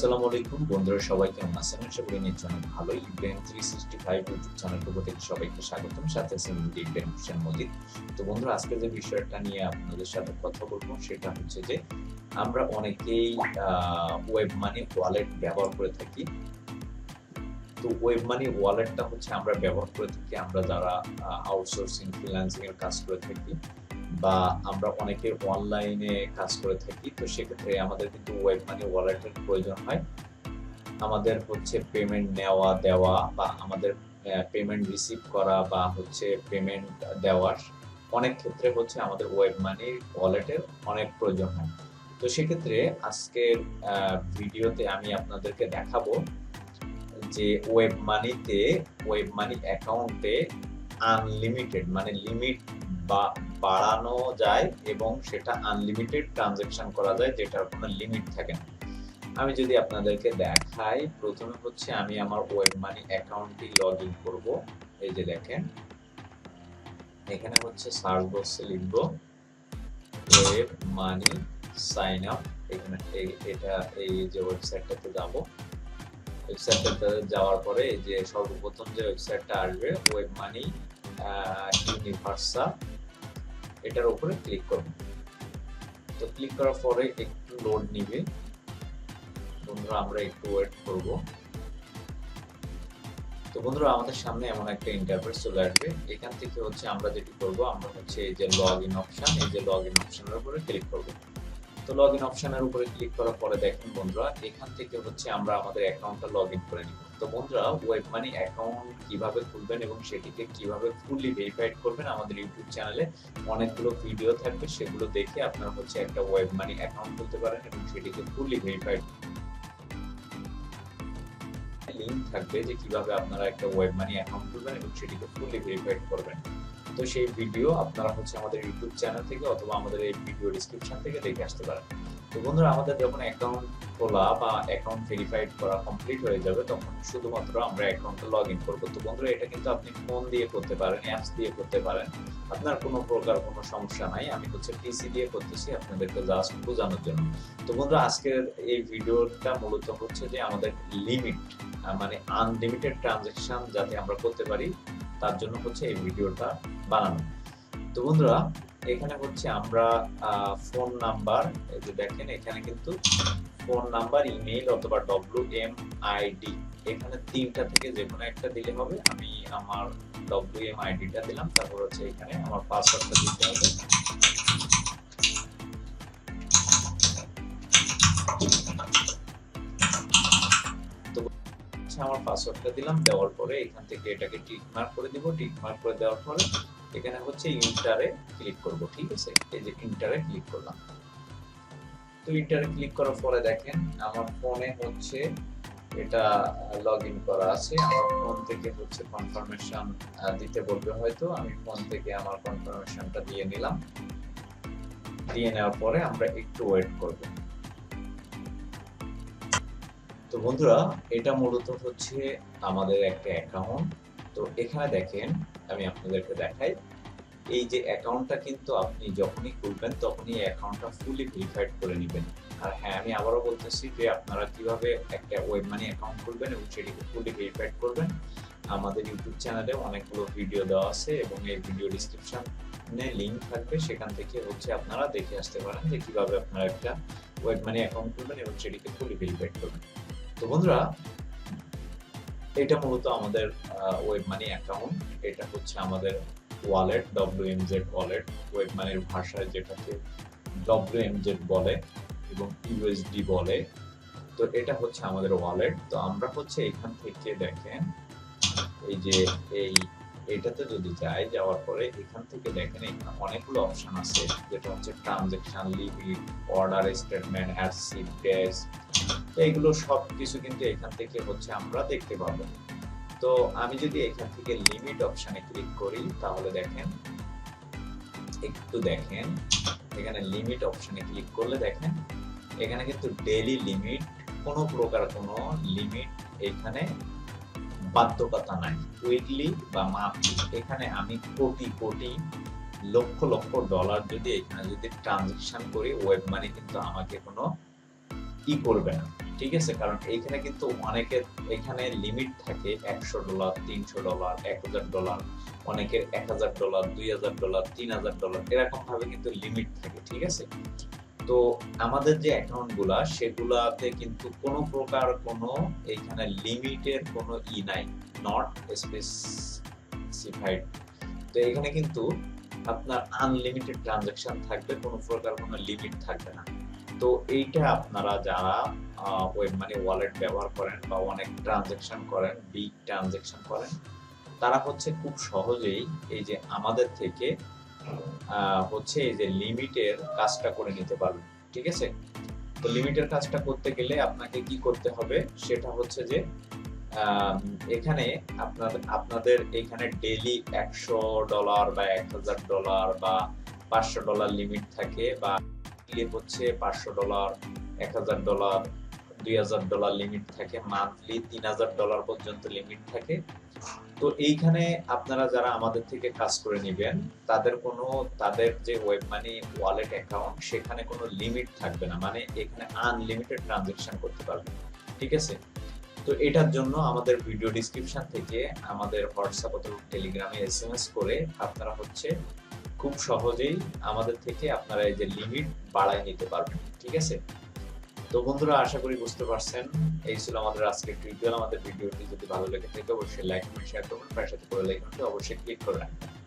আসসালামু আলাইকুম। বন্ধুরা, সবাই কেমন আছেন? আশা করি নিশ্চয় ভালো Ibrahim three sixty five YouTube channel পক্ষ থেকে সবাইকে স্বাগতম। সাথে আছেন ইব্রাহিম হোসেন মোদী তো বন্ধুরা, আজকে যে বিষয়টা নিয়ে আপনাদের সাথে কথা বলব, সেটা হচ্ছে যে আমরা অনেকেই ওয়েব মানি ওয়ালেট ব্যবহার করে থাকি। তো ওয়েব মানি ওয়ালেটটা হচ্ছে আমরা ব্যবহার করে থাকি। আমরা যারা আউটসোর্সিং ফ্রিল্যান্সিং এর কাজ করে থাকি। বা আমরা অনেকে অনলাইনে কাজ করে থাকি, তো সেক্ষেত্রে আমাদের কিন্তু ওয়েব মানি ওয়ালেটের প্রয়োজন হয়। আমাদের হচ্ছে পেমেন্ট নেওয়া দেওয়া বা আমাদের পেমেন্ট রিসিভ করা বা হচ্ছে পেমেন্ট দেওয়ার অনেক ক্ষেত্রে হচ্ছে আমাদের ওয়েব মানি ওয়ালেটের অনেক প্রয়োজন হয়। তো সেক্ষেত্রে আজকের ভিডিওতে আমি আপনাদেরকে দেখাবো যে ওয়েব মানিতে ওয়েব মানি অ্যাকাউন্টে আনলিমিটেড মানে লিমিট বা বাড়ানো যায় এবং সেটা আনলিমিটেড ট্রানজেকশন করা যায় যেটার কোনো লিমিট থাকে না। আমি যদি আপনাদেরকে দেখাই, প্রথমে হচ্ছে আমি আমার ওয়েব মানি অ্যাকাউন্টটি লগ ইন করব। এই যে দেখেন। এখানে হচ্ছে সার্চ বক্সে লিখব ওয়েব মানি সাইন আপ এখানে এটা এই যে ওয়েবসাইটটাতে যাব। ওয়েবসাইটটাতে যাওয়ার পরে যে সর্বপ্রথম যে ওয়েবসাইটটা আসবে ওয়েব মানি ইউনিভার্সা এটার উপরে ক্লিক করব তো ক্লিক করার পরে একটু লোড নিবে। বন্ধুরা, আমরা একটু ওয়েট করব। তো বন্ধুরা, আমাদের সামনে এমন একটা ইন্টারফেস চলে আসবে। এখান থেকে হচ্ছে আমরা যেটি করব, আমরা হচ্ছে এই যে লগ ইন অপশন এই যে লগ ইন অপশনের উপরে ক্লিক করব। তো লগ ইন অপশনের উপরে ক্লিক করার পরে দেখেন বন্ধুরা, এখান থেকে হচ্ছে আমরা আমাদের অ্যাকাউন্টটা লগ ইন করে নিব। তো বন্ধুরা ওয়েব মানি অ্যাকাউন্ট কীভাবে খুলবেন এবং সেটিকে কীভাবে ফুললি ভেরিফাইড করবেন আমাদের ইউটিউব চ্যানেলে অনেকগুলো ভিডিও থাকবে, সেগুলো দেখে আপনারা হচ্ছে একটা ওয়েব মানি অ্যাকাউন্ট খুলতে পারেন এবং সেটিকে ফুললি ভেরিফাইড লিঙ্ক থাকবে যে কীভাবে আপনারা একটা ওয়েব মানি অ্যাকাউন্ট খুলবেন এবং সেটিকে ফুললি ভেরিফাইড করবেন। তো সেই ভিডিও আপনারা হচ্ছে আমাদের ইউটিউব চ্যানেল থেকে অথবা আমাদের এই ভিডিও ডিসক্রিপশন থেকে দেখে আসতে পারেন। তো বন্ধুরা, আমাদের যখন অ্যাকাউন্ট খোলা বা অ্যাকাউন্ট ভেরিফাইড করা কমপ্লিট হয়ে যাবে, তখন শুধুমাত্র আমরা অ্যাকাউন্টে লগ ইন করব। তো বন্ধুরা, এটা কিন্তু আপনি ফোন দিয়ে করতে পারেন অ্যাপস দিয়ে করতে পারেন। আপনার কোনো প্রকার কোনো সমস্যা নাই। আমি হচ্ছে পিসি দিয়ে করতেছি, আপনাদেরকে জাস্ট বোঝানোর জন্য। তো বন্ধুরা, আজকের এই ভিডিওটা মূলত হচ্ছে যে আমাদের লিমিট মানে আনলিমিটেড ট্রানজেকশন যাতে আমরা করতে পারি, তার জন্য হচ্ছে এই ভিডিওটা বানানো। তো বন্ধুরা এখানে হচ্ছে আমরা ফোন নাম্বার এই যে দেখেন, এখানে কিন্তু ফোন নাম্বার ইমেইল অথবা ডব্লিউ এম আইডি এখানে তিনটা থেকে যে কোনো একটা দিলে হবে। আমি আমার ডব্লিউ এম আইডিটা দিলাম, তারপর হচ্ছে এখানে আমার পাসওয়ার্ডটা দিতে হবে। আমার পাসওয়ার্ডটা দিলাম, দেওয়ার পরে এখান থেকে এটাকে টিক মার্ক করে দিব। টিক মার্ক করে দেওয়ার পরে এখানে হচ্ছে ইন্টারে ক্লিক করব, ঠিক আছে? এই যে ইন্টারে ক্লিক করলাম। তো ইন্টারে ক্লিক করার পরে দেখেন, আমার ফোনে হচ্ছে এটা লগ ইন করা আছে। আমার ফোন থেকে হচ্ছে কনফার্মেশন দিতে বলবে হয়তো। আমি ফোন থেকে আমার কনফার্মেশনটা দিয়ে নিলাম। দিয়ে নেওয়ার পরে আমরা একটু ওয়েট করব। তো বন্ধুরা, এটা মূলত হচ্ছে আমাদের একটা অ্যাকাউন্ট তো এখানে দেখেন আমি আপনাদেরকে দেখাই। এই যে অ্যাকাউন্টটা কিন্তু আপনি যখনই খুলবেন, তখনই অ্যাকাউন্টটা ফুলি ভেরিফাইড করে নেবেন। আর হ্যাঁ আমি আবারও বলতেছি যে আপনারা কীভাবে একটা ওয়েব মানি অ্যাকাউন্ট খুলবেন এবং সেটিকে ফুলি ভেরিফাইড করবেন। আমাদের ইউটিউব চ্যানেলে অনেকগুলো ভিডিও দেওয়া আছে এবং এই ভিডিও ডিসক্রিপশনে লিঙ্ক থাকবে। সেখান থেকে হচ্ছে আপনারা দেখে আসতে পারেন যে কীভাবে আপনারা একটা ওয়েব মানি অ্যাকাউন্ট খুলবেন এবং সেটিকে ফুলি ভেরিফাইড করবেন। তো বন্ধুরা এটা মূলত আমাদের ওয়েব মানি অ্যাকাউন্ট এটা হচ্ছে আমাদের wallet W M Z wallet web মানির ভাষায় যেটাকে ডব্লিউ এম জেড বলে এবং ইউএসডি বলে। তো এটা হচ্ছে আমাদের ওয়ালেট তো আমরা হচ্ছে এখান থেকে দেখেন, এই যে এই, এটাতে যদি যাই, যাওয়ার পরে এখান থেকে দেখেন, এখানে অনেকগুলো অপশন আছে, যেটা হচ্ছে ট্রানজেকশন লিমিট অর্ডার স্টেটমেন্ট অ্যাডসিপ ডেস তো এগুলো সব কিছু কিন্তু এখান থেকে হচ্ছে আমরা দেখতে পাবো। তো আমি যদি এখান থেকে লিমিট অপশানে ক্লিক করি, তাহলে দেখেন, একটু দেখেন, এখানে লিমিট অপশানে ক্লিক করলে দেখেন, এখানে কিন্তু ডেইলি লিমিট কোনো প্রকার কোনো লিমিট এখানে বাধ্যকতা নাই। উইকলি বা মান্থলি এখানে আমি কোটি কোটি, লক্ষ লক্ষ ডলার যদি এখানে যদি ট্রানজেকশন করি ওয়েব মানি কিন্তু আমাকে কোনো ই করবে না। ঠিক আছে? কারণ এইখানে কিন্তু অনেকের এখানে লিমিট থাকে একশো ডলার তিনশো ডলার এক হাজার ডলার অনেকের এক হাজার ডলার দুই হাজার ডলার তিন হাজার ডলার এরকম ভাবে কিন্তু লিমিট থাকে, ঠিক আছে? তো আমাদের যে অ্যাকাউন্টগুলা, সেগুলাতে কিন্তু কোনো প্রকার কোনো এইখানে লিমিটের কোনো ই নাই নট স্পেসিফাইড তো এখানে কিন্তু আপনার আনলিমিটেড ট্রানজাকশন থাকবে, কোনো প্রকার কোনো লিমিট থাকবে না। তো এইটা আপনারা যারা ওয়েব মানি ওয়ালেট ব্যবহার করেন বা অনেক ট্রানজাকশন করেন বিগ ট্রানজাকশন করেন, তারা হচ্ছে খুব সহজেই এই যে আমাদের থেকে হচ্ছে এই যে লিমিটের কাজটা করে নিতে পারবেন, ঠিক আছে? তো লিমিটের কাজটা করতে গেলে আপনাকে কি করতে হবে? সেটা হচ্ছে যে এখানে আপনাদের আপনাদের এখানে ডেইলি একশো ডলার বা এক হাজার ডলার বা পাঁচশো ডলার লিমিট থাকে বা monthly হচ্ছে পাঁচশো ডলার, এক হাজার ডলার, দুই হাজার ডলার লিমিট থাকে মান্থলি, তিন হাজার ডলার পর্যন্ত লিমিট থাকে। তো এইখানে আপনারা যারা আমাদের থেকে কাজ করে নেবেন, তাদের কোনো, তাদের যে ওয়েব মানি ওয়ালেট অ্যাকাউন্ট সেখানে কোনো লিমিট থাকবে না। মানে এখানে আনলিমিটেড ট্রানজেকশন করতে পারবেন। ঠিক আছে? তো এটার জন্য আমাদের ভিডিও ডিসক্রিপশন থেকে আমাদের হোয়াটসঅ্যাপ অথবা টেলিগ্রামে এস করে আপনারা হচ্ছে খুব সহজেই আমাদের থেকে আপনারা এই যে লিমিট বাড়ায় নিতে পারবেন, ঠিক আছে? তো বন্ধুরা, আশা করি বুঝতে পারছেন। এই ছিল আমাদের আজকের টিউটোরিয়াল আমাদের ভিডিওটি যদি ভালো লেগে থাকে, অবশ্যই লাইক কমেন্ট শেয়ার করবেন। তার সাথে করে লাইক অবশ্যই ক্লিক করে রাখবেন।